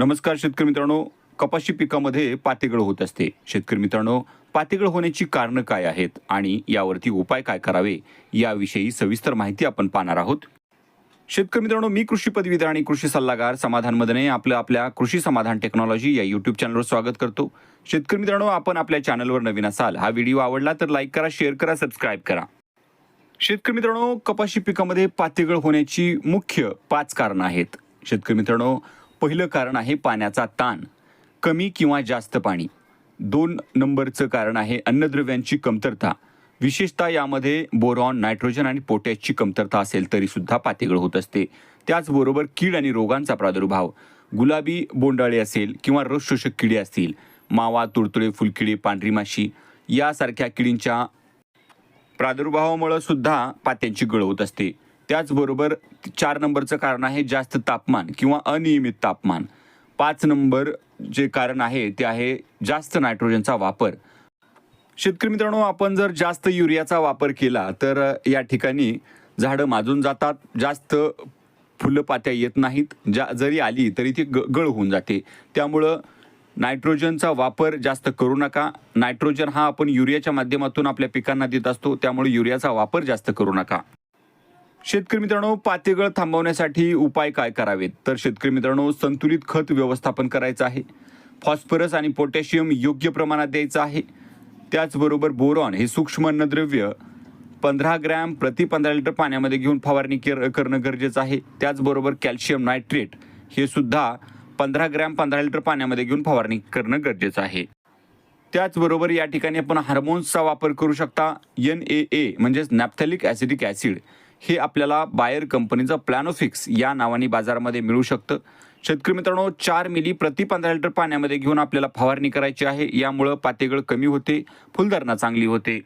नमस्कार शेतकरी मित्रांनो. कपाशी पिकामध्ये पातेगळ होत असते. शेतकरी मित्रांनो पातेगळ होण्याची कारणं काय आहेत आणि यावरती उपाय काय करावे याविषयी सविस्तर माहिती आपण पाहणार आहोत. शेतकरी मित्रांनो मी कृषी पदवीधर आणि कृषी सल्लागार समाधान मदने आपलं आपल्या कृषी समाधान टेक्नॉलॉजी या यूट्यूब चॅनलवर स्वागत करतो. शेतकरी मित्रांनो आपण आपल्या चॅनलवर नवीन असाल हा व्हिडिओ आवडला तर लाईक करा शेअर करा सबस्क्राईब करा. शेतकरी मित्रांनो कपाशी पिकामध्ये पातेगळ होण्याची मुख्य पाच कारणं आहेत. शेतकरी मित्रांनो पहिलं कारण आहे पाण्याचा ताण. कमी किंवा जास्त पाणी. दोन नंबरचं कारण आहे अन्नद्रव्यांची कमतरता. विशेषतः यामध्ये बोरॉन नायट्रोजन आणि पोटॅशची कमतरता असेल तरीसुद्धा पातेगळ होत असते. त्याचबरोबर कीड आणि रोगांचा प्रादुर्भाव. गुलाबी बोंडाळे असेल किंवा रस शोषक किडे असतील मावा तुडतुळे फुलकिडे पांढरी माशी यासारख्या किडींच्या प्रादुर्भावामुळं सुद्धा पात्यांची गळ होत असते. त्याचबरोबर चार नंबरचं कारण आहे जास्त तापमान किंवा अनियमित तापमान. पाच नंबर जे कारण आहे ते आहे जास्त नायट्रोजनचा वापर. शेतकरी मित्रांनो आपण जर जास्त युरियाचा वापर केला तर या ठिकाणी झाडं माजून जातात. जास्त फुलं पात्या येत नाहीत. ज्या जरी आली तरी ती ग गळ होऊन जाते. त्यामुळं नायट्रोजनचा वापर जास्त करू नका. नायट्रोजन हा आपण युरियाच्या माध्यमातून आपल्या पिकांना देत असतो. त्यामुळे युरियाचा वापर जास्त करू नका. शेतकरी मित्रांनो पातेगळ थांबवण्यासाठी उपाय काय करावेत? तर शेतकरी मित्रांनो संतुलित खत व्यवस्थापन करायचं आहे. फॉस्फरस आणि पोटॅशियम योग्य प्रमाणात द्यायचं आहे. त्याचबरोबर बोरॉन हे सूक्ष्म अन्नद्रव्य पंधरा ग्रॅम प्रति पंधरा लिटर पाण्यामध्ये घेऊन फवारणी केर करणं गरजेचं आहे. त्याचबरोबर कॅल्शियम नायट्रेट हे सुद्धा पंधरा ग्रॅम पंधरा लिटर पाण्यामध्ये घेऊन फवारणी करणं गरजेचं आहे. त्याचबरोबर या ठिकाणी आपण हार्मोन्सचा वापर करू शकता. एन ए ए म्हणजेच नॅप्थॅलिक ॲसिडिक ॲसिड. हे आपल्याला बायर कंपनीचं प्लॅनोफिक्स या नावाने बाजारामध्ये मिळू शकतं. शेतकरी मित्रांनो चार मिली प्रति पंधरा लिटर पाण्यामध्ये घेऊन आपल्याला फवारणी करायची आहे. यामुळं पातेगळ कमी होते फुलधारणा चांगली होते.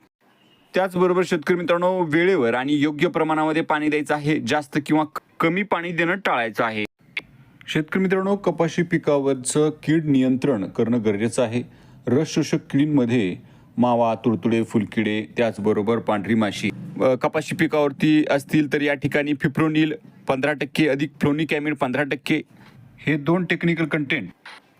त्याचबरोबर शेतकरी मित्रांनो वेळेवर आणि योग्य प्रमाणामध्ये पाणी द्यायचं आहे. जास्त किंवा कमी पाणी देणं टाळायचं आहे. शेतकरी मित्रांनो कपाशी पिकावरचं कीड नियंत्रण करणं गरजेचं आहे. रस शोषक किडींमध्ये मावा तुडतुडे फुलकिडे त्याचबरोबर पांढरी माशी. कपाशी पिकावरती असतील तर या ठिकाणी फिप्रोनिल पंधरा टक्के अधिक फ्लोनिक ॲमिड पंधरा टक्के हे दोन टेक्निकल कंटेंट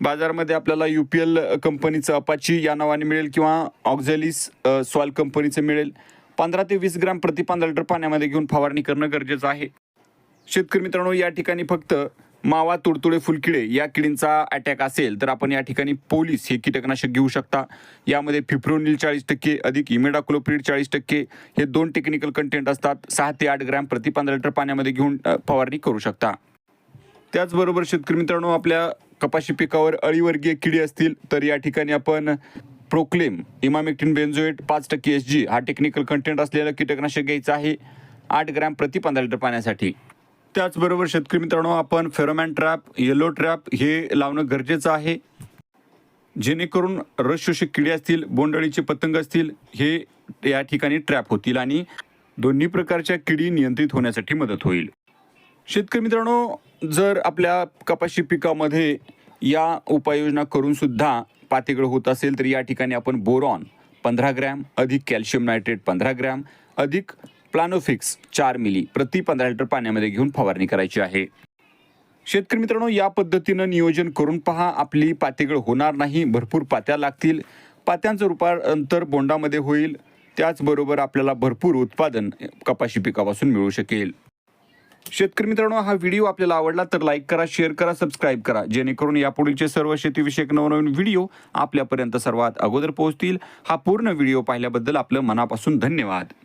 बाजारामध्ये आपल्याला यू पी एल कंपनीचं अपाची या नावाने मिळेल किंवा ऑक्झॅलिस सॉल कंपनीचं मिळेल. पंधरा ते वीस ग्राम प्रति पंधरा लिटर पाण्यामध्ये घेऊन फवारणी करणं गरजेचं आहे. शेतकरी मित्रांनो या ठिकाणी फक्त मावा तुडतुडे फुलकिडे या किडींचा अटॅक असेल तर आपण या ठिकाणी पोलीस हे कीटकनाशक घेऊ शकता. यामध्ये फिप्रोनिल चाळीस टक्के अधिक इमेडाक्लोप्रिड चाळीस टक्के हे दोन टेक्निकल कंटेंट असतात. सहा ते आठ ग्रॅम प्रति पंधरा लिटर पाण्यामध्ये घेऊन फवारणी करू शकता. त्याचबरोबर शेतकरी मित्रांनो आपल्या कपाशी पिकावर अळीवर्गीय किडी असतील तर या ठिकाणी आपण प्रोक्लेम इमामेक्टिन बेन्झोएट पाच टक्के एस जी हा टेक्निकल कंटेंट असलेलं कीटकनाशक घ्यायचं आहे. आठ ग्रॅम प्रति पंधरा लिटर पाण्यासाठी. त्याचबरोबर शेतकरी मित्रांनो आपण फेरोमॅन ट्रॅप येलो ट्रॅप हे लावणं गरजेचं आहे. जेणेकरून रसशोषक किडे असतील बोंडअळीचे पतंग असतील हे या ठिकाणी ट्रॅप होतील आणि दोन्ही प्रकारच्या किडी नियंत्रित होण्यासाठी मदत होईल. शेतकरी मित्रांनो जर आपल्या कपाशी पिकामध्ये या उपाययोजना करूनसुद्धा पातेगळ होत असेल तर या ठिकाणी आपण बोरॉन पंधरा ग्रॅम अधिक कॅल्शियम नायट्रेट पंधरा ग्रॅम अधिक प्लानोफिक्स चार मिली प्रति पंधरा लिटर पाण्यामध्ये घेऊन फवारणी करायची आहे. शेतकरी मित्रांनो या पद्धतीनं नियोजन करून पहा. आपली पातेगळ होणार नाही. भरपूर पात्या लागतील. पात्यांचं रूपांतर बोंडामध्ये होईल. त्याचबरोबर आपल्याला भरपूर उत्पादन कपाशी पिकापासून मिळू शकेल. शेतकरी मित्रांनो हा व्हिडिओ आपल्याला आवडला तर लाईक करा शेअर करा सबस्क्राईब करा. जेणेकरून यापुढीलचे सर्व शेतीविषयक नवनवीन व्हिडिओ आपल्यापर्यंत सर्वात अगोदर पोहोचतील. हा पूर्ण व्हिडिओ पाहिल्याबद्दल आपलं मनापासून धन्यवाद.